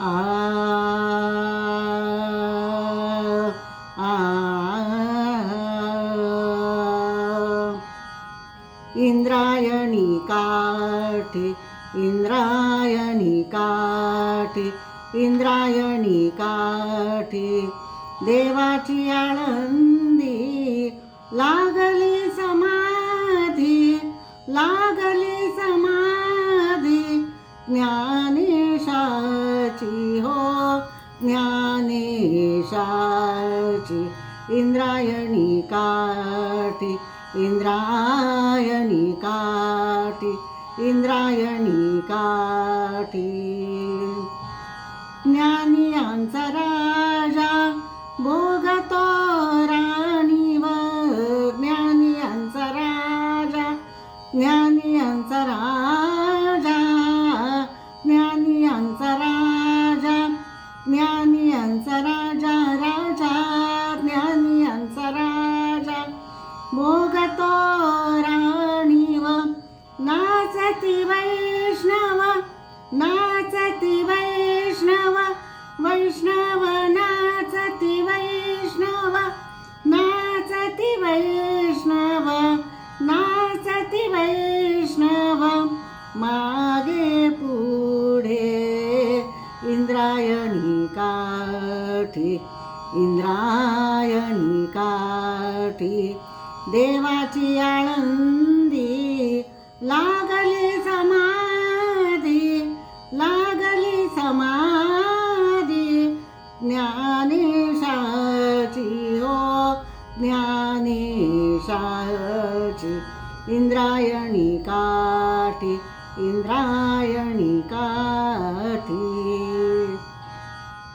आ आ इंद्रायणी काठी इंद्रायणी काठी इंद्रायणी काठी देवाची आळंदी ला इंद्रायणी काठी इंद्रायणी काठी इंद्रायणी काठी. ज्ञानियांचा राजा भोगतो राणीवर. ज्ञानियांचा राजा ज्ञानियांचा राजा. नाचती वैष्णव वैष्णव नाचती वैष्णव नाचती वैष्णव नाचती वैष्णव मागे पुढे इंद्रायणी काठी इंद्रायणी काठी देवाची आळंदी लागली ज्ञानेशाची इंद्रायणी काठी इंद्रायणी काठी।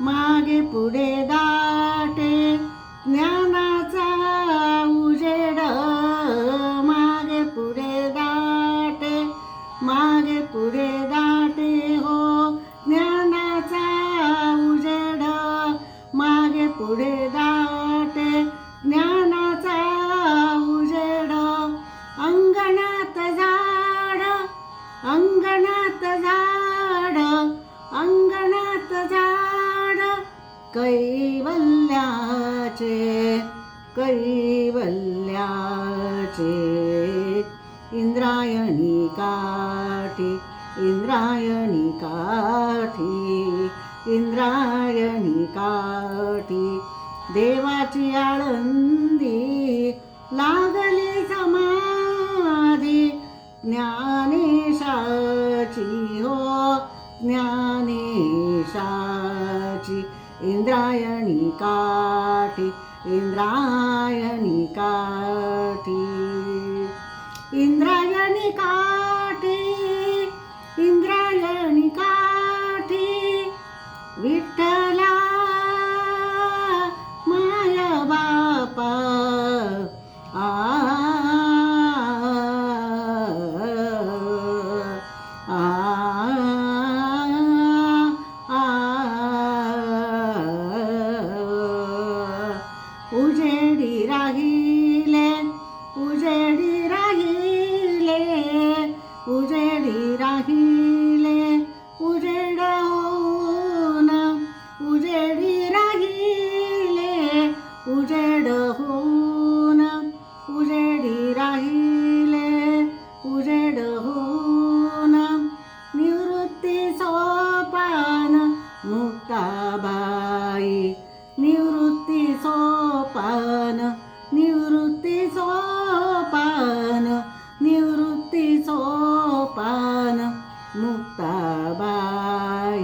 मागे पुढे दाटे ज्ञानाचा उजेड। मागे पुढे दाटे मागे पुढे कैवल्याचे कैवल्याचे. इंद्रायणी काठी इंद्रायणी काठी इंद्रायणी काठी. देवाची आळंदी लागली समाधी. ज्ञानेशाची हो ज्ञानेशा. इंद्रायणी काठी इंद्रायणी काठी. इंद्रायणी काठी. सोपान निवृत्ती सोपान निवृत्ती सोपान मुक्ताबाई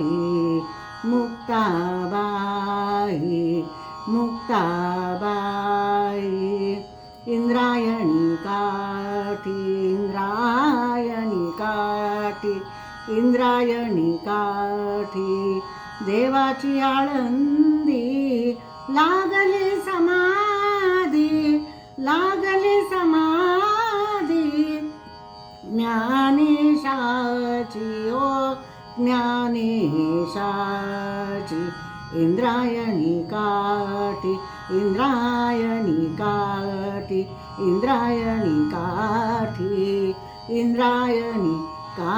मुक्ताबाई मुक्ताबाई. इंद्रायणी काठी इंद्रायणी काठी इंद्रायणी काठी देवाची आळंदी ला ज्ञानेशाची इंद्रायणी काठी इंद्रायणी काठी इंद्रायणी काठी इंद्रायणी का